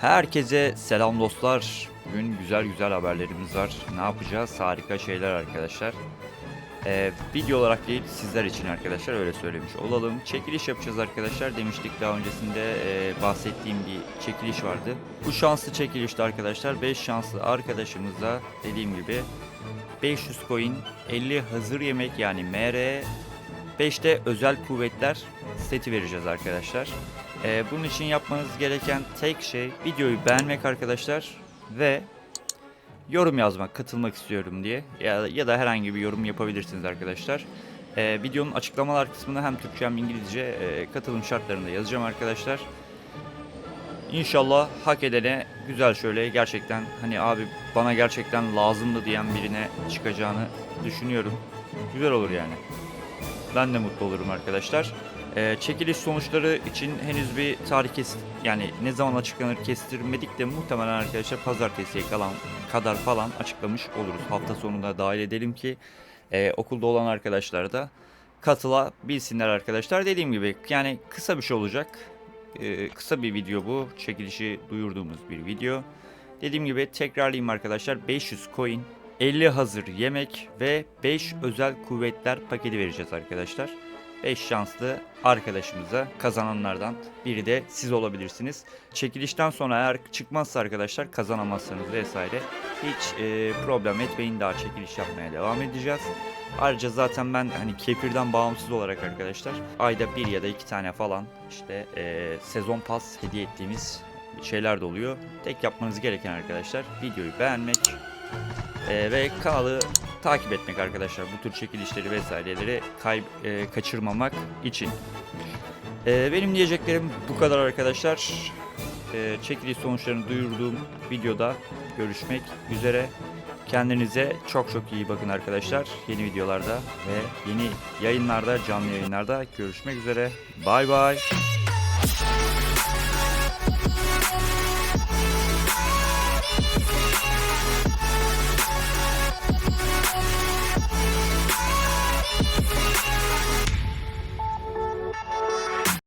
Herkese selam dostlar. Bugün güzel güzel haberlerimiz var. Ne yapacağız? Harika şeyler arkadaşlar. Ee, video olarak değil sizler için arkadaşlar öyle söylemiş olalım. Çekiliş yapacağız arkadaşlar. Demiştik daha öncesinde e, bahsettiğim bir çekiliş vardı. Bu şanslı çekilişte arkadaşlar 5 şanslı arkadaşımıza dediğim gibi 500 coin, 50 hazır yemek yani MR, 5 de özel kuvvetler seti vereceğiz arkadaşlar. Ee, bunun için yapmanız gereken tek şey videoyu beğenmek arkadaşlar ve yorum yazmak, katılmak istiyorum diye ya, ya da herhangi bir yorum yapabilirsiniz arkadaşlar. Ee, videonun açıklamalar kısmında hem Türkçe hem İngilizce e, katılım şartlarını yazacağım arkadaşlar. İnşallah hak edene güzel şöyle gerçekten hani abi bana gerçekten lazımdı diyen birine çıkacağını düşünüyorum. Güzel olur yani. Ben de mutlu olurum arkadaşlar. Ee, çekiliş sonuçları için henüz bir tarih kes yani ne zaman açıklanır kestirmedik de muhtemelen arkadaşlar pazartesiye kalan kadar falan açıklamış oluruz. Hafta sonunda dahil edelim ki e, okulda olan arkadaşlar da katılabilsinler arkadaşlar. Dediğim gibi yani kısa bir şey olacak. Ee, kısa bir video bu. Çekilişi duyurduğumuz bir video. Dediğim gibi tekrarlayayım arkadaşlar. 500 coin, 50 hazır yemek ve 5 özel kuvvetler paketi vereceğiz arkadaşlar. 5 şanslı arkadaşımıza kazananlardan biri de siz olabilirsiniz. Çekilişten sonra eğer çıkmazsa arkadaşlar kazanamazsanız vesaire hiç e, problem etmeyin daha çekiliş yapmaya devam edeceğiz. Ayrıca zaten ben hani kefirden bağımsız olarak arkadaşlar ayda bir ya da iki tane falan işte e, sezon pas hediye ettiğimiz şeyler de oluyor. Tek yapmanız gereken arkadaşlar videoyu beğenmek e, ve kanalı takip etmek arkadaşlar bu tür çekilişleri vesaireleri kay, e, kaçırmamak için. E, benim diyeceklerim bu kadar arkadaşlar. E, çekiliş sonuçlarını duyurduğum videoda görüşmek üzere. Kendinize çok çok iyi bakın arkadaşlar. Yeni videolarda ve yeni yayınlarda, canlı yayınlarda görüşmek üzere. Bay bay.